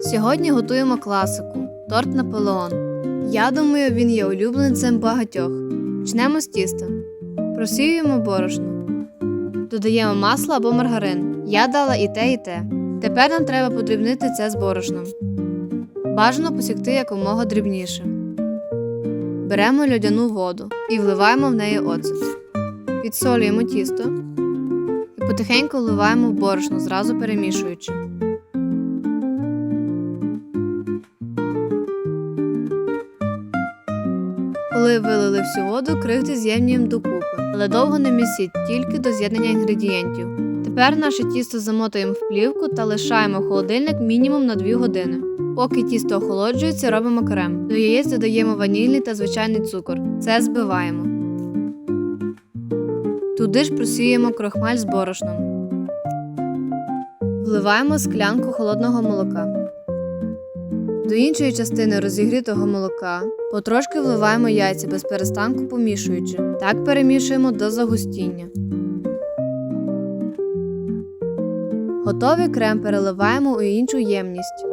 Сьогодні готуємо класику торт Наполеон. Я думаю, він є улюбленцем багатьох. Почнемо з тіста. Просіюємо борошно. Додаємо масло або маргарин. Я дала і те, і те. Тепер нам треба подрібнити це з борошном. Бажано посікти якомога дрібніше. Беремо льодяну воду і вливаємо в неї оцет. Підсолюємо тісто і потихеньку вливаємо в борошно, зразу перемішуючи. Коли вилили всю воду, крихти з'єднуємо докупи, але довго не місіть, тільки до з'єднання інгредієнтів. Тепер наше тісто замотуємо в плівку та лишаємо холодильник мінімум на 2 години. Поки тісто охолоджується, робимо крем. До яєць додаємо ванільний та звичайний цукор. Це збиваємо. Туди ж просіємо крохмаль з борошном. Вливаємо склянку холодного молока. До іншої частини розігрітого молока потрошки вливаємо яйця без перестанку помішуючи. Так перемішуємо до загустіння. Готовий крем переливаємо у іншу ємність.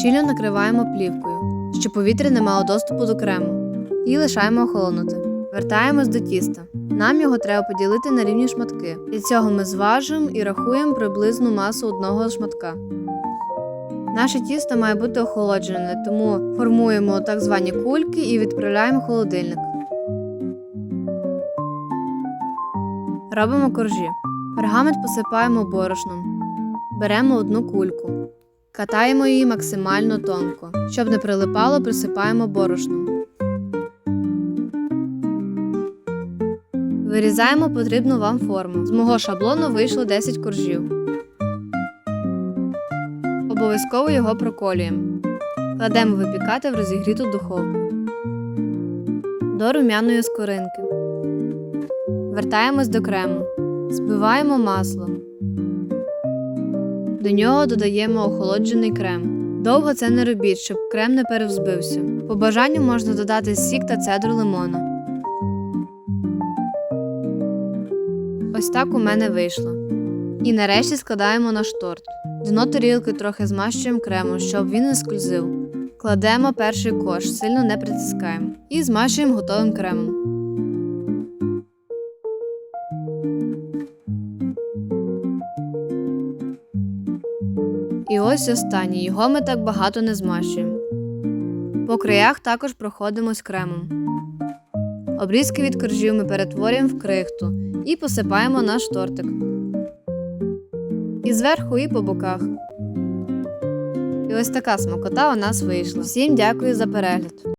Щільно накриваємо плівкою, щоб повітря не мало доступу до крему, і лишаємо охолонути. Вертаємось до тіста. Нам його треба поділити на рівні шматки. Для цього ми зважуємо і рахуємо приблизну масу одного шматка. Наше тісто має бути охолоджене, тому формуємо так звані кульки і відправляємо в холодильник. Робимо коржі. Пергамент посипаємо борошном. Беремо одну кульку. Катаємо її максимально тонко. Щоб не прилипало, присипаємо борошном. Вирізаємо потрібну вам форму. З мого шаблону вийшло 10 коржів. Обов'язково його проколюємо. Кладемо випікати в розігріту духовку. До румяної скоринки. Вертаємось до крему. Збиваємо масло. До нього додаємо охолоджений крем. Довго це не робіть, щоб крем не перевзбився. По бажанню можна додати сік та цедру лимона. Ось так у мене вийшло. І нарешті складаємо наш торт. Дно тарілки трохи змащуємо кремом, щоб він не скользив. Кладемо перший кош, сильно не притискаємо. І змащуємо готовим кремом. І ось останній. Його ми так багато не змащуємо. По краях також проходимось кремом. Обрізки від коржів ми перетворюємо в крихту і посипаємо наш тортик. І зверху, і по боках. І ось така смакота у нас вийшла. Всім дякую за перегляд.